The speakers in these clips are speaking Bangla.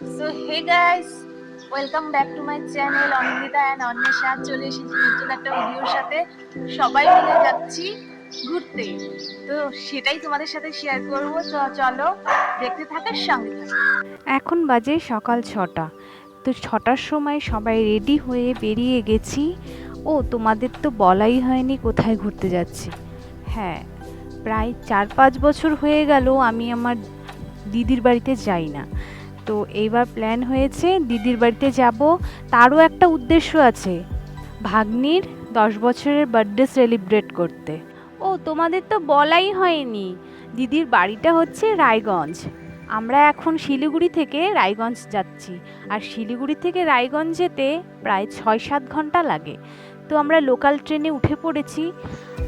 So hey guys welcome back to my channel Anindita and Anwesha চলে এসেছি নতুন একটা ভিডিওর সাথে। সবাই মিলে যাচ্ছি ঘুরতে। তো সেটাই তোমাদের সাথে শেয়ার করব। তো চলো, দেখতে থাকার সঙ্গে এখন বাজে সকাল ছটা। তো ছটার সময় সবাই রেডি হয়ে বেরিয়ে গেছি। ও, তোমাদের তো বলাই হয়নি কোথায় ঘুরতে যাচ্ছি। হ্যাঁ প্রায় চার পাঁচ বছর হয়ে গেল আমি আমার দিদির বাড়িতে যাই না। তো এইবার প্ল্যান হয়েছে, দিদির বাড়িতে যাব। তারও একটা উদ্দেশ্য আছে, ভাগ্নির দশ বছরের বার্থডে সেলিব্রেট করতে। ও, তোমাদের তো বলাই হয়নি। দিদির বাড়িটা হচ্ছে রায়গঞ্জ। আমরা এখন শিলিগুড়ি থেকে রায়গঞ্জ যাচ্ছি। আর শিলিগুড়ি থেকে রায়গঞ্জ যেতে প্রায় ছয় সাত ঘণ্টা লাগে। তো আমরা লোকাল ট্রেনে উঠে পড়েছি।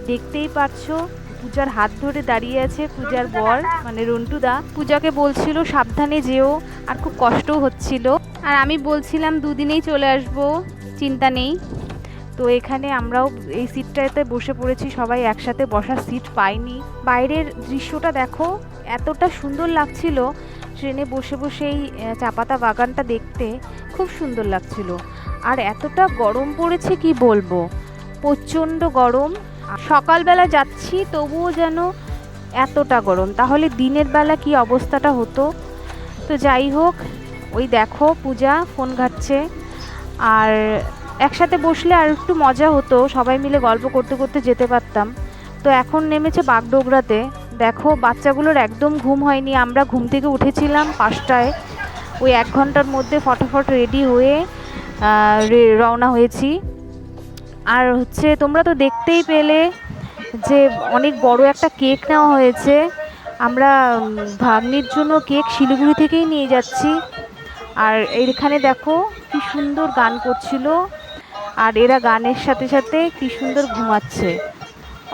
দেখতেই পাচ্ছো পূজার হাত ধরে দাঁড়িয়ে আছে পূজার বর মানে রন্টুদা পূজাকে বলছিল, সাবধানে যেও, আর খুব কষ্টও হচ্ছিল। আর আমি বলছিলাম, দুদিনেই চলে আসব, চিন্তা নেই। তো এখানে আমরাও এই সিটটাতে বসে পড়েছি, সবাই একসাথে বসার সিট পাইনি। বাইরের দৃশ্যটা দেখো, এতটা সুন্দর লাগছিল, ট্রেনে বসে বসে এই চাপাতা বাগানটা দেখতে খুব সুন্দর লাগছিল। আর এতটা গরম পড়েছে, কি বলব? প্রচণ্ড গরম সকালবেলা যাচ্ছি, তবুও যেন এতটা গরম। তাহলে দিনের বেলা কি অবস্থাটা হতো? তো যাই হোক, ওই দেখো পূজা, ফোন ঘাটছে। আর একসাথে বসলে আর একটু মজা হতো, সবাই মিলে গল্প করতে করতে যেতে পারতাম। তো এখন নেমেছে বাগডোগরাতে। দেখো, বাচ্চাগুলোর একদম ঘুম হয়নি। আমরা ঘুম থেকে উঠেছিলাম পাঁচটায়। ওই এক ঘণ্টার মধ্যে ফটাফট রেডি হয়ে রওনা হয়েছি। আর হচ্ছে তোমরা তো দেখতেই পেলে যে অনেক বড় একটা কেক নেওয়া হয়েছে। আমরা ভাগ্নির জন্য কেক শিলিগুড়ি থেকেই নিয়ে যাচ্ছি। আর এইখানে দেখো কি সুন্দর গান করছিল। আর এরা গানের সাথে সাথে কি সুন্দর ঘুমাচ্ছে।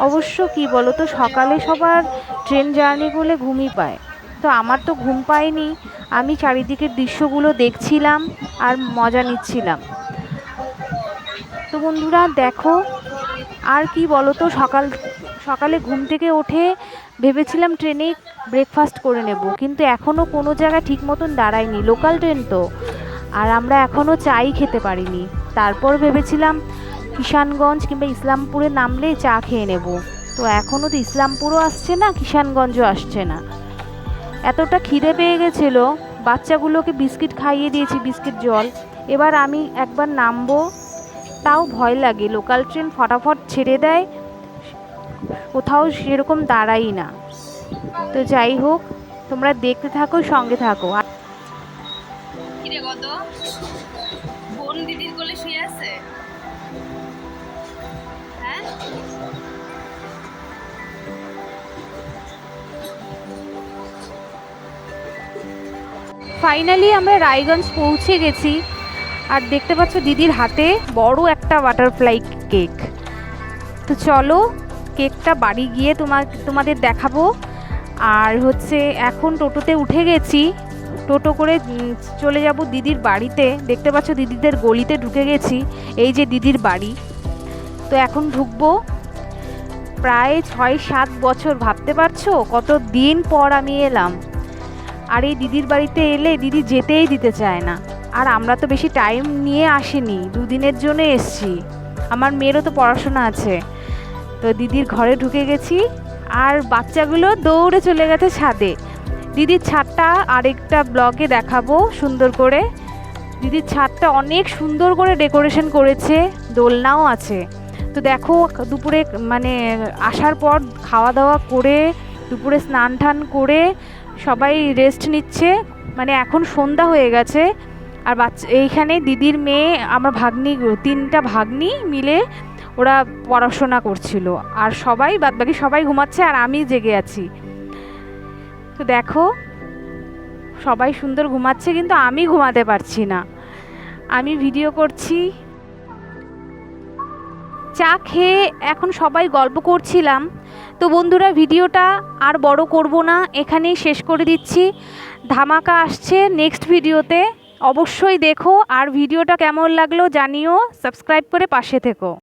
অবশ্য কি বলো তো সকালে সবার ট্রেন জার্নি করলে ঘুমই পায়। তো আমার তো ঘুম পায়নি। আমি চারিদিকের দৃশ্যগুলো দেখছিলাম আর মজা নিচ্ছিলাম। তো বন্ধুরা, দেখো, আর কি বলো তো সকাল, সকালে ঘুম থেকে উঠে ভেবেছিলাম ট্রেনে ব্রেকফাস্ট করে নেব, কিন্তু এখনও কোনো জায়গায় ঠিক মতন দাঁড়ায়নি লোকাল ট্রেন তো। আর আমরা এখনও চাই খেতে পারিনি। তারপর ভেবেছিলাম কিষানগঞ্জ কিংবা ইসলামপুরে নামলে চা খেয়ে নেব। তো এখনও তো ইসলামপুরও আসছে না, কিষানগঞ্জও আসছে না। এতটা খিদে পেয়ে গেছিল, বাচ্চাগুলোকে বিস্কিট খাইয়ে দিয়েছি, বিস্কিট জল। এবার আমি একবার নামবো তাও ভয় লাগে। লোকাল ট্রেন ফটাফট ছেড়ে দেয়। কোথাও সেরকম দাঁড়াই না। তো যাই হোক তোমরা দেখতে থাকো সঙ্গে থাকো। আর কিরে কত বোন দিদির কোলে শুয়ে আছে? হ্যাঁ? ফাইনালি আমরা রায়গঞ্জ পৌঁছে গেছি। আর দেখতে পাচ্ছ দিদির হাতে বড় একটা বাটারফ্লাই কেক তো চলো কেকটা বাড়ি গিয়ে তোমার, তোমাদের দেখাবো। আর হচ্ছে এখন টোটোতে উঠে গেছি। টোটো করে চলে যাব দিদির বাড়িতে। দেখতে পাচ্ছ দিদিদের গলিতে ঢুকে গেছি। এই যে দিদির বাড়ি। তো এখন ঢুকবো। প্রায় ছয় সাত বছর, ভাবতে পারছ? কত দিন পর আমি এলাম। আর এই দিদির বাড়িতে এলে দিদি যেতেই দিতে চায় না। আর আমরা তো বেশি টাইম নিয়ে আসিনি, দুদিনের জন্য এসছি। আমার মেয়েরও তো পড়াশোনা আছে। তো দিদির ঘরে ঢুকে গেছি আর বাচ্চাগুলো দৌড়ে চলে গেছে ছাদে। দিদির ছাদটা আরেকটা ব্লগে দেখাবো সুন্দর করে। দিদির ছাদটা অনেক সুন্দর করে ডেকোরেশন করেছে, দোলনাও আছে। তো দেখো, দুপুরে মানে আসার পর খাওয়া দাওয়া করে, দুপুরে স্নান টান করে সবাই রেস্ট নিচ্ছে। মানে এখন সন্ধ্যা হয়ে গেছে। আর বাচ্চা, এইখানে দিদির মেয়ে, আমার ভাগ্নি, তিনটা ভাগ্নি মিলে ওরা পড়াশোনা করছিল। আর সবাই, বাদবাকি সবাই ঘুমাচ্ছে আর আমি জেগে আছি। তো দেখো, সবাই সুন্দর ঘুমাচ্ছে কিন্তু আমি ঘুমাতে পারছি না। আমি ভিডিও করছি। চা খেয়ে এখন সবাই গল্প করছিলাম। তো বন্ধুরা, ভিডিওটা আর বড় করব না। এখানেই শেষ করে দিচ্ছি। ধামাকা আসছে নেক্সট ভিডিওতে। অবশ্যই দেখো আর ভিডিওটা কেমন লাগল জানিও সাবস্ক্রাইব করে পাশে থেকো।